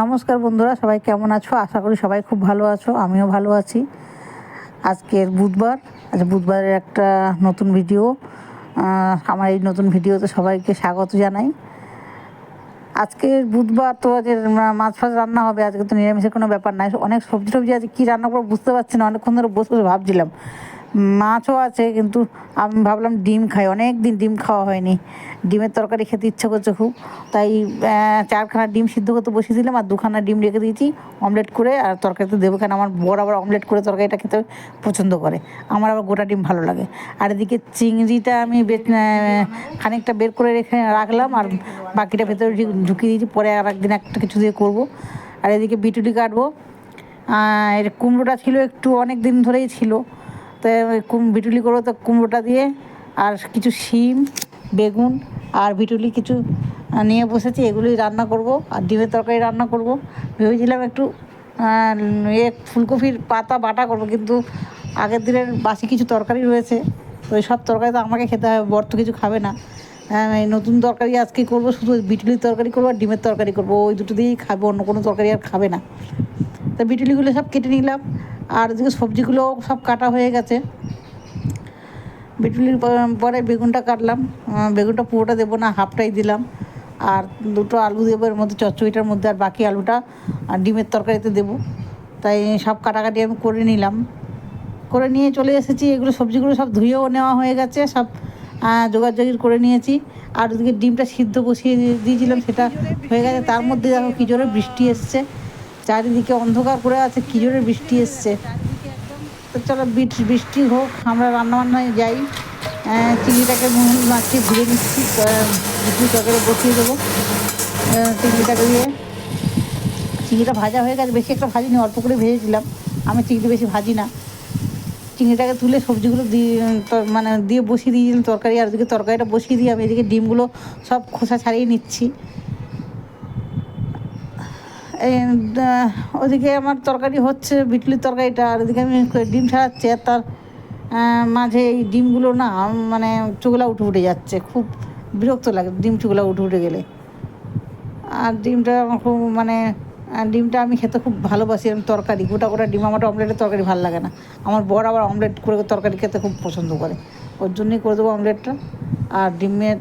নমস্কার বন্ধুরা, সবাই কেমন আছো? আশা করি সবাই খুব ভালো আছো, আমিও ভালো আছি। আজকের বুধবার, আজ বুধবারের একটা নতুন ভিডিও। আমার এই নতুন ভিডিওতে সবাইকে স্বাগত জানাই। আজকে বুধবার তো আজ মাছ ফাছ রান্না হবে, আজকে তো নিরামিষের কোনো ব্যাপার নাই। অনেক সবজি টবজি আছে, কী রান্না করব বুঝতে পারছি না, অনেকক্ষণ ধরে বসে বসে ভাবছিলাম। মাছও আছে, কিন্তু আমি ভাবলাম ডিম খাই। অনেক দিন ডিম খাওয়া হয়নি। ডিমের তরকারি খেতে ইচ্ছে করছে খুব। তাই চারখানা ডিম সিদ্ধ করতে বসিয়ে দিলাম আর দুখানা ডিম রেখে দিয়েছি অমলেট করে, আর তরকারিতে দেবো কেন? আমার বড় আবার অমলেট করে তরকারিটা খেতে পছন্দ করে। আমার আবার গোটা ডিম ভালো লাগে। আর এদিকে চিংড়িটা আমি খানিকটা বের করে রেখে রাখলাম, আর বাকিটা ভেতরে ঢুকিয়ে দিয়েছি। পরে আর একদিন একটা কিছু দিয়ে করব। আর এদিকে বিটুলি কাটবো। আর কুমড়োটা ছিল একটু অনেক দিন ধরেই ছিল। তো কুম, বিটুলি করব তো কুমড়োটা দিয়ে, আর কিছু শিম, বেগুন, আর বিটুলি কিছু নিয়ে বসেছি, এগুলোই রান্না করব, আর ডিমের তরকারি রান্না করব। ভেবেছিলাম একটু এ ফুলকপির পাতা বাটা করব, কিন্তু আগের দিনের বাসি কিছু তরকারি রয়েছে, ওই সব তরকারি তো আমাকে খেতে হবে, বর তো কিছু খাবে না। নতুন তরকারি আজকে করব, শুধু বিটুলির তরকারি করব আর ডিমের তরকারি করব। ওই দুটো দিয়েই খাবে, অন্য কোনো তরকারি আর খাবে না। তা বিটুলিগুলো সব কেটে নিলাম, আর ওদিকে সবজিগুলো সব কাটা হয়ে গেছে। বিটুলির পরে বেগুনটা কাটলাম বেগুনটা পুরোটা দেবো না, হাফটাই দিলাম। আর দুটো আলু দেবো এর মধ্যে, চচ্চড়িটার মধ্যে, আর বাকি আলুটা, আর ডিমের তরকারিতে দেবো। তাই সব কাটাকাটি আমি করে নিলাম। করে নিয়ে চলে এসেছি, এগুলো সবজিগুলো সব ধুয়েও নেওয়া হয়ে গেছে, সব জোগাড় করে নিয়েছি। আর ওদিকে ডিমটা সিদ্ধ বসিয়ে দিয়েছিলাম, সেটা হয়ে গেছে। তার মধ্যে দেখো কী জোরে বৃষ্টি এসছে। চারিদিকে অন্ধকার করে আছে, কী জোরে বৃষ্টি এসছে। তো চলো বৃষ্টি হোক, আমরা রান্নাবান্নায় যাই। চিংড়িটাকে মাখিয়ে ধুয়ে নিচ্ছি। বিক্রি তরকারি বসিয়ে দেবো। চিংড়িটাকে দিয়ে। চিংড়িটা ভাজা হয়ে গেছে, বেশি একটা ভাজিনি, অল্প করে ভেজেছিলাম। আমি চিংড়ি বেশি ভাজি না। চিংড়িটাকে তুলে সবজিগুলো দিয়ে মানে দিয়ে বসিয়ে দিয়েছিলাম তরকারি, আর ওদিকে তরকারিটা বসিয়ে দিয়ে আমি এদিকে ডিমগুলো সব খোসা ছাড়িয়ে নিচ্ছি। ওদিকে আমার তরকারি হচ্ছে, বিটলির তরকারিটা, আর ওদিকে আমি ডিম ছাড়াচ্ছি, আর তার মাঝে এই ডিমগুলো না মানে চুগলা উঠে উঠে যাচ্ছে, খুব বিরক্ত লাগে ডিম চুগলা উঠে উঠে গেলে। আর ডিমটা আমার খুব মানে আহ, ডিমটা আমি খেতে খুব ভালোবাসি আমি তরকারি। গোটা গোটা ডিম আমার অমলেটের তরকারি ভালো লাগে না। আমার বর আবার অমলেট করে তরকারি খেতে খুব পছন্দ করে। ওর জন্যই করে দেবো অমলেটটা। আর ডিমের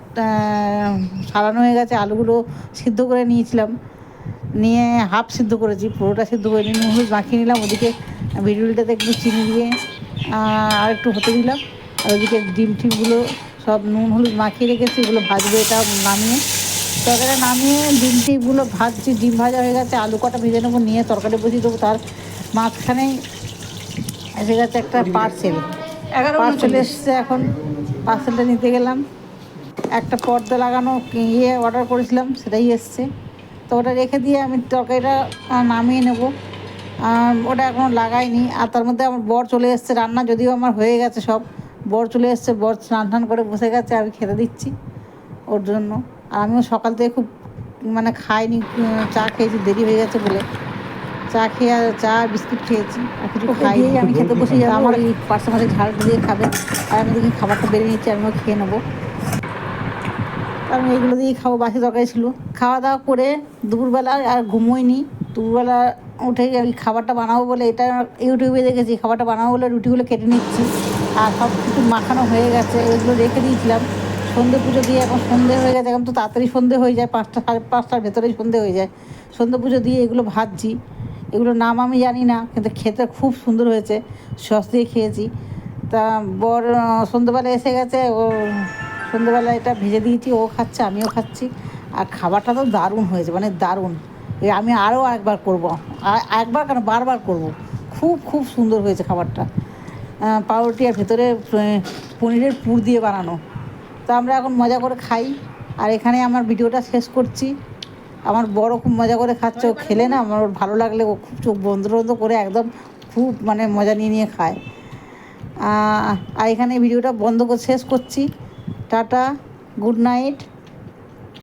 সারানো হয়ে গেছে আলুগুলো সিদ্ধ করে নিয়েছিলাম। নিয়ে হাফ সিদ্ধ করেছি পুরোটা সিদ্ধ করে নিয়ে হলুদ মাখিয়ে নিলাম। ওদিকে বিটুলটাতে একটু চিনি দিয়ে আর একটু হতে দিলাম। আর ওদিকে ডিম টিমগুলো সব নুন হলুদ মাখিয়ে রেখেছি এগুলো ভাজবে এটা নামিয়ে। তরকারি নামিয়ে ডিম টিমগুলো ভাজছি ডিম ভাজা হয়ে গেছে আলু কটা ভেজে নেব নিয়ে তরকারি বসিয়ে দেবো তার মাঝখানেই এসে গেছে একটা পার্সেল পার্সেল এসছে এখন পার্সেলটা নিতে গেলাম। একটা পর্দা লাগানো ইয়ে অর্ডার করেছিলাম সেটাই এসছে। তো ওটা রেখে দিয়ে আমি তরকারিটা নামিয়ে নেব। ওটা এখনও লাগাইনি আর তার মধ্যে আমার বর চলে এসছে রান্না যদিও আমার হয়ে গেছে সব। বর চলে এসছে বর স্নান টান করে বসে গেছে আমি খেতে দিচ্ছি ওর জন্য। আর আমিও সকাল থেকে খুব মানে খাইনি চা খেয়েছি দেরি হয়ে গেছে বলে। চা খেয়ে আর চা বিস্কুট খেয়েছি আর কিছু খাই আমি খেতে বসে যাব। আমার এই পার্সের মাঝে ঝাল দিয়ে খাবে আর আমি দেখি খাবারটা বেড়ে নিচ্ছি আমিও খেয়ে নেব। আমি এগুলো দিয়েই খাব বাসি তরকারি ছিল। খাওয়া দাওয়া করে দুপুরবেলা আর ঘুমোইনি। দুপুরবেলা উঠে আমি খাবারটা বানাবো বলে এটা ইউটিউবে দেখেছি খাবারটা বানাবো বলে রুটিগুলো কেটে নিচ্ছি। আর সব কিছু মাখানো হয়ে গেছে এগুলো রেখে দিয়েছিলাম। সন্ধে পুজো দিয়ে এখন সন্ধে হয়ে গেছে এখন তো তাড়াতাড়ি সন্ধে হয়ে যায় পাঁচটা সাড়ে পাঁচটার ভেতরেই সন্ধে হয়ে যায়। সন্ধে পুজো দিয়ে এগুলো ভাজছি এগুলোর নাম আমি জানি না কিন্তু খেতে খুব সুন্দর হয়েছে সস দিয়ে খেয়েছি। তা বর আহ, সন্ধেবেলা এসে গেছে ও সন্ধেবেলা এটা ভেজে দিয়েছি ও খাচ্ছে আমিও খাচ্ছি। আর খাবারটা তো দারুণ হয়েছে মানে দারুণ। আমি আরও একবার করব একবার কেন বারবার করব। খুব খুব সুন্দর হয়েছে খাবারটা। পাউরুটি আর ভেতরে পনিরের পুর দিয়ে বানানো। তো আমরা এখন মজা করে খাই। আর এখানে আমার ভিডিওটা শেষ করছি। আমার বড় খুব মজা করে খাচ্ছে, ও খেলে না, আমার ওর ভালো লাগলে ও খুব চোখ বন্ধ বন্ধ করে একদম খুব মানে মজা নিয়ে নিয়ে খায়। আর এখানে ভিডিওটা বন্ধ করে শেষ করছি। Tata, good night.